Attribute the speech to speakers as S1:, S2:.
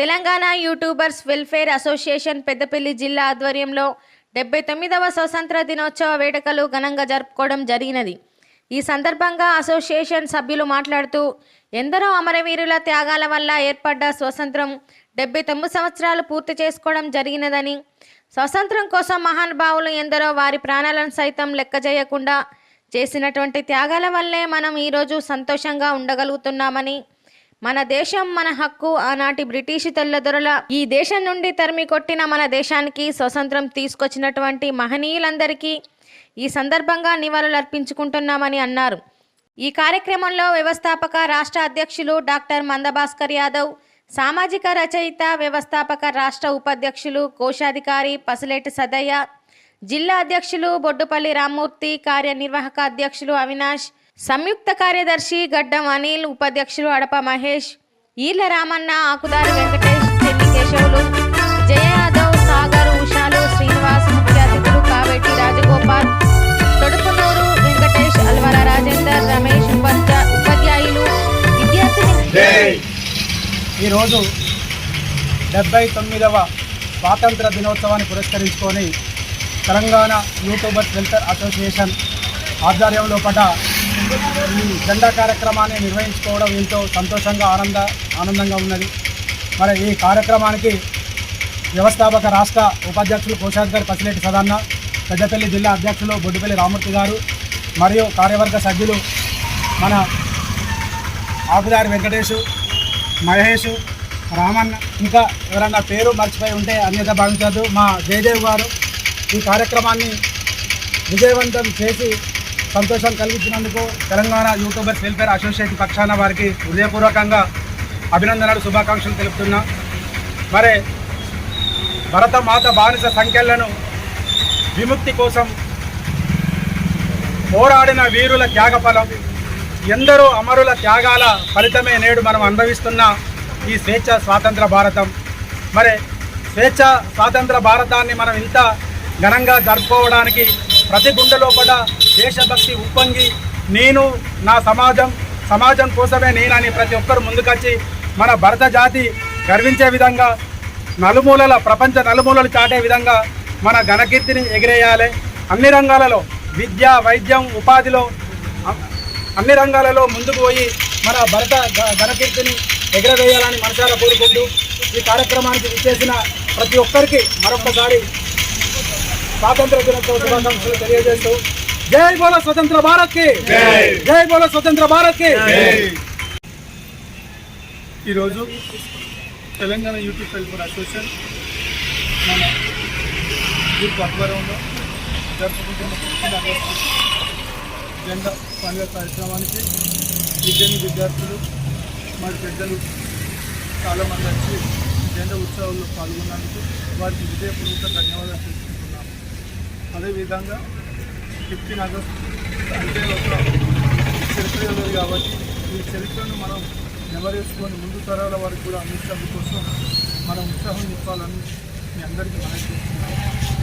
S1: Telangana YouTubers welfare association Peddapalli జిల్లా ఆధ్వర్యంలో డెబ్బై తొమ్మిదవ స్వతంత్ర దినోత్సవ వేడుకలు ఘనంగా జరుపుకోవడం జరిగినది. ఈ సందర్భంగా అసోసియేషన్ సభ్యులు మాట్లాడుతూ ఎందరో అమరవీరుల త్యాగాల వల్ల ఏర్పడ్డ స్వతంత్రం డెబ్బై తొమ్మిది సంవత్సరాలు పూర్తి చేసుకోవడం జరిగినదని స్వతంత్రం కోసం మహానుభావులు ఎందరో వారి ప్రాణాలను సైతం లెక్క చేయకుండా చేసినటువంటి త్యాగాల వల్లే మనం ఈరోజు సంతోషంగా ఉండగలుగుతున్నామని మన దేశం మన హక్కు ఆనాటి బ్రిటిష్ తెల్లదొరల ఈ దేశం నుండి తరిమి కొట్టిన మన దేశానికి స్వతంత్రం తీసుకొచ్చినటువంటి మహనీయులందరికీ ఈ సందర్భంగా నివాళులర్పించుకుంటున్నామని అన్నారు. ఈ కార్యక్రమంలో వ్యవస్థాపక రాష్ట్ర అధ్యక్షులు డాక్టర్ మందభాస్కర్ యాదవ్ సామాజిక రచయిత వ్యవస్థాపక రాష్ట్ర ఉపాధ్యక్షులు కోశాధికారి పసిలేటి సదయ్య జిల్లా అధ్యక్షులు బొడ్డుపల్లి రామ్మూర్తి కార్యనిర్వాహక అధ్యక్షులు అవినాష్ సంయుక్త కార్యదర్శి గడ్డం అనిల్ ఉపాధ్యక్షులు అడప మహేష్ ఈర్ల రామన్న ఆకుదారి వెంకటేష్ చెన్ని కేశవులు జయ యాదవ్ సాగర్ ఉషాలు శ్రీనివాస్ ముఖ్య అతిథులు కావేటి రాజగోపాల్ తొడుపునూరు వెంకటేష్ అల్వర రాజేందర్ రమేష్ ఉపాధ్యా ఉపాధ్యాయులు విద్యార్థిని
S2: ఈరోజు డెబ్బై తొమ్మిదవ స్వాతంత్ర దినోత్సవాన్ని పురస్కరించుకొని తెలంగాణ యూట్యూబర్స్ వెల్ఫేర్ అసోసియేషన్ ఆధ్వర్యంలో పడ్డ ఈ జెండా కార్యక్రమాన్ని నిర్వహించుకోవడం ఎంతో సంతోషంగా ఆనంద ఆనందంగా ఉన్నది. మరి ఈ కార్యక్రమానికి వ్యవస్థాపక రాష్ట్ర ఉపాధ్యక్షులు కోశాధికారి పసిరెడ్డి సదన్న పెద్దపల్లి జిల్లా అధ్యక్షులు బొడ్డుపల్లి రామూర్తి గారు మరియు కార్యవర్గ సభ్యులు మన ఆకుదారి వెంకటేషు మహేష్ రామన్న. ఇంకా ఎవరన్నా పేరు మర్చిపోయి ఉంటే అన్యత భావించద్దు. మా జయదేవ్ గారు ఈ కార్యక్రమాన్ని విజయవంతం చేసి సంతోషం కలిగించినందుకు తెలంగాణ యూట్యూబర్స్ వెల్ఫేర్ అసోసియేషన్ పక్షాన వారికి హృదయపూర్వకంగా అభినందనలు శుభాకాంక్షలు తెలుపుతున్నా. మరి భరత మాత బానిస సంఖ్యలను విముక్తి కోసం పోరాడిన వీరుల త్యాగఫలం ఎందరో అమరుల త్యాగాల ఫలితమే నేడు మనం అనుభవిస్తున్న ఈ స్వేచ్ఛ స్వాతంత్ర భారతం. మరి స్వేచ్ఛ స్వాతంత్ర భారతాన్ని మనం ఇంత ఘనంగా జరుపుకోవడానికి ప్రతి గుండె లోపల దేశభక్తి ఉప్పొంగి నేను నా సమాజం సమాజం కోసమే నేనని ప్రతి ఒక్కరు ముందుకొచ్చి మన భరత జాతి గర్వించే విధంగా నలుమూలల ప్రపంచ నలుమూలలు చాటే విధంగా మన ఘనకీర్తిని ఎగిరేయాలి. అన్ని రంగాలలో విద్య వైద్యం ఉపాధిలో అన్ని రంగాలలో ముందుకు పోయి మన భరత గ- ఘనకీర్తిని ఎగరవేయాలని మనసారా కోరుకుంటూ ఈ కార్యక్రమానికి విచ్చేసిన ప్రతి ఒక్కరికి మరొకసారి స్వాతంత్ర దినోత్సవ శుభాకాంక్షలు తెలియజేస్తూ జై బోలో స్వతంత్ర భారత్కి. జై బోలో స్వతంత్ర భారత్కి.
S3: ఈరోజు తెలంగాణ యూట్యూబ్ టెలిఫోన్ అసోసియేషన్ మన గ్రూప్ ఆధ్వర్యంలో జరుపుకుంటున్న జెండా పండుగ కార్యక్రమానికి విద్యార్థి విద్యార్థులు మరి పెద్దలు చాలామంది వచ్చి జెండా ఉత్సవాల్లో పాల్గొన్నందుకు వారికి విజయపూర్వక ధన్యవాదాలు తెలుసుకుంటున్నాము అదేవిధంగా ఫిఫ్టీన్ ఆగస్ట్. అంటే ఒక చరిత్ర లేదు కాబట్టి ఈ చరిత్రను మనం నెమరేసుకొని ముందు తరాల వారికి కూడా అందించడం కోసం మనం ఉత్సాహం నింపాలని మీ అందరికీ మనం చేస్తున్నాం